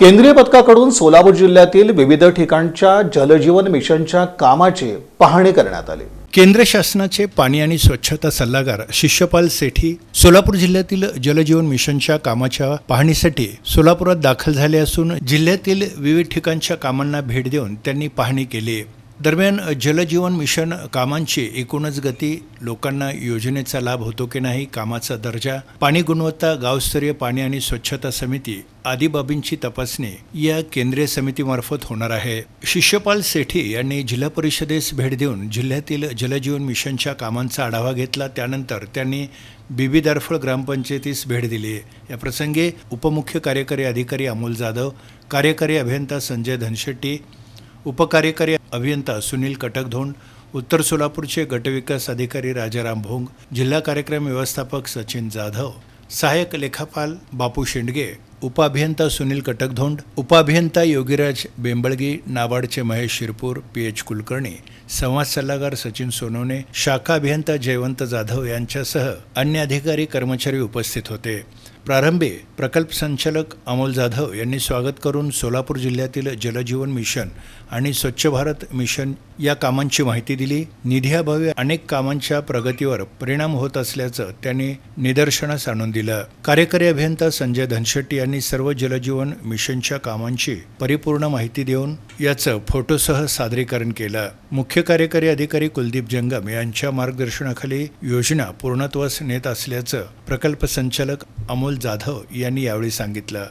केंद्रीय पथकाकडून सोलापूर जिल्ह्यातील विविध ठिकाणच्या जलजीवन मिशनच्या कामाची पाहणी करण्यात आली. केंद्र शासनाचे पाणी आणि स्वच्छता सल्लागार शिष्यपाल सेठी सोलापूर जिल्ह्यातील जलजीवन मिशनच्या कामाच्या पाहणीसाठी सोलापुरात दाखल झाले असून जिल्ह्यातील विविध ठिकाणच्या कामांना भेट देऊन त्यांनी पाहणी केली. दरम्यान जलजीवन मिशन कामांची एकूणच गती लोकांना योजनेचा लाभ होतो की नाही कामाचा दर्जा पाणी गुणवत्ता गावस्तरीय पाणी आणि स्वच्छता समिती आदी बाबींची तपासणी या केंद्रीय समितीमार्फत होणार आहे. शिष्यपाल सेठी यांनी जिल्हा परिषदेस भेट देऊन जिल्ह्यातील जलजीवन मिशनच्या कामांचा आढावा घेतला. त्यानंतर त्यांनी बीबी दारफळ ग्रामपंचायतीस भेट दिली. या प्रसंगी उपमुख्य कार्यकारी अधिकारी अमोल जाधव कार्यकारी अभियंता संजय धनशेट्टी उपकार्यकारी अभियंता सुनील कटकधोंड उत्तर सोलापूरचे गटविकास अधिकारी राजाराम भोंग जिल्हा कार्यक्रम व्यवस्थापक सचिन जाधव सहाय्यक लेखापाल बापू शेंडगे उपाभियंता सुनील कटकधोंड उपाभियंता योगीराज बेंबळगी नाबार्डचे महेश शिरपूर पी एच कुलकर्णी संवाद सल्लागार सचिन सोनवणे शाखा अभियंता जयवंत जाधव यांच्यासह अन्य अधिकारी कर्मचारी उपस्थित होते. प्रारंभी प्रकल्प संचालक अमोल जाधव यांनी स्वागत करून सोलापूर जिल्ह्यातील जलजीवन मिशन आणि स्वच्छ भारत मिशन या कामांची माहिती दिली. निधीअभावी अनेक कामांच्या प्रगतीवर परिणाम होत असल्याचं त्यांनी निदर्शनास आणून दिलं. कार्यकारी अभियंता संजय धनशेट्टी यांनी सर्व जलजीवन मिशनच्या कामांची परिपूर्ण माहिती देऊन याचं फोटोसह सादरीकरण केलं. मुख्य कार्यकारी अधिकारी कुलदीप जंगम यांच्या मार्गदर्शनाखाली योजना पूर्णत्वास नेत असल्याचं प्रकल्प संचालक अमोल जाधव यांनी यावेळी सांगितलं.